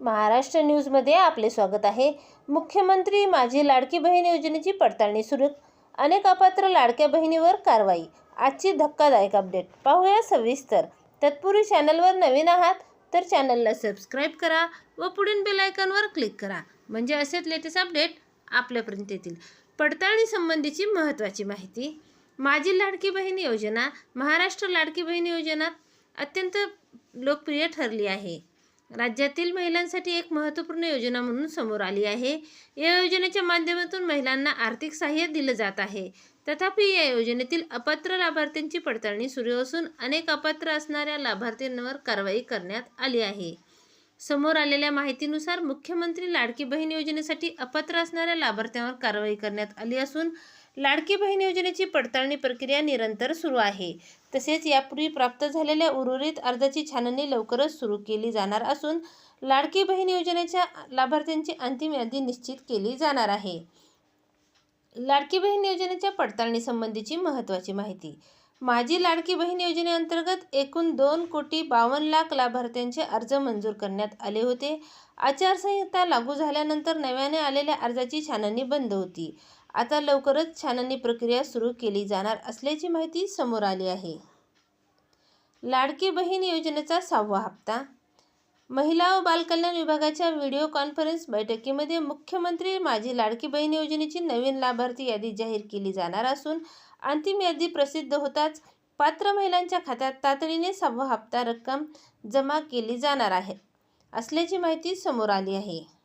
महाराष्ट्र न्यूजमध्ये आपले स्वागत आहे. मुख्यमंत्री माझी लाडकी बहीण योजनेची पडताळणी सुरू अनेक अपात्र लाडक्या बहिणीवर कारवाई. आजची धक्कादायक अपडेट. पाहूया सविस्तर. तत्पूर्वी चॅनलवर नवीन आहात तर चॅनलला सबस्क्राईब करा व पुढील बेलायकनवर क्लिक करा. म्हणजे असेच लेटेस्ट अपडेट आपल्यापर्यंत येतील. पडताळणी संबंधीची महत्त्वाची माहिती. माझी लाडकी बहीण योजना महाराष्ट्र लाडकी बहीण योजना अत्यंत लोकप्रिय ठरली आहे. राज्यातील महिलांसाठी एक महत्त्वपूर्ण योजना म्हणून समोर आली आहे. या योजनेच्या माध्यमातून महिलांना आर्थिक सहाय्य दिलं जात आहे. तथापि या योजनेतील अपात्र लाभार्थ्यांची पडताळणी सुरू असून अनेक अपात्र असणाऱ्या लाभार्थ्यांवर कारवाई करण्यात आली आहे. समोर आलेल्या माहितीनुसार मुख्यमंत्री लाडकी बहीण योजनेसाठी अपात्र असणाऱ्या लाभार्थ्यांवर कारवाई करण्यात आली असून लाडकी बहीण योजनेची पडताळणी प्रक्रिया निरंतर सुरू आहे. तसेच यापूर्वी प्राप्त झालेल्या उर्वरित अर्जाची छाननी लवकरच सुरू केली जाणार असून लाडकी बहीण योजनेच्या लाभार्थ्यांची अंतिम यादी निश्चित केली जाणार आहे. लाडकी बहीण योजनेच्या पडताळणीसंबंधीची महत्त्वाची माहिती माझी लाडकी बहीण योजनेअंतर्गत एकूण दोन कोटी बावन्न लाख लाभार्थ्यांचे अर्ज मंजूर करण्यात आले होते. आचारसंहिता लागू झाल्यानंतर नव्याने आलेल्या अर्जाची छाननी बंद होती. आता लवकरच छाननी प्रक्रिया सुरू केली जाणार असल्याची माहिती समोर आली आहे. लाडकी बहीण योजनेचा सहावा हप्ता. महिला व बालकल्याण विभागाच्या व्हिडिओ कॉन्फरन्स बैठकीमध्ये मुख्यमंत्री माझी लाडकी बहीण योजनेची नवीन लाभार्थी यादी जाहीर केली जाणार असून अंतिम यादी प्रसिद्ध होताच पात्र महिलांच्या खात्यात तातडीने सहावा हप्ता रक्कम जमा केली जाणार आहे. असल्याची माहिती समोर आली आहे.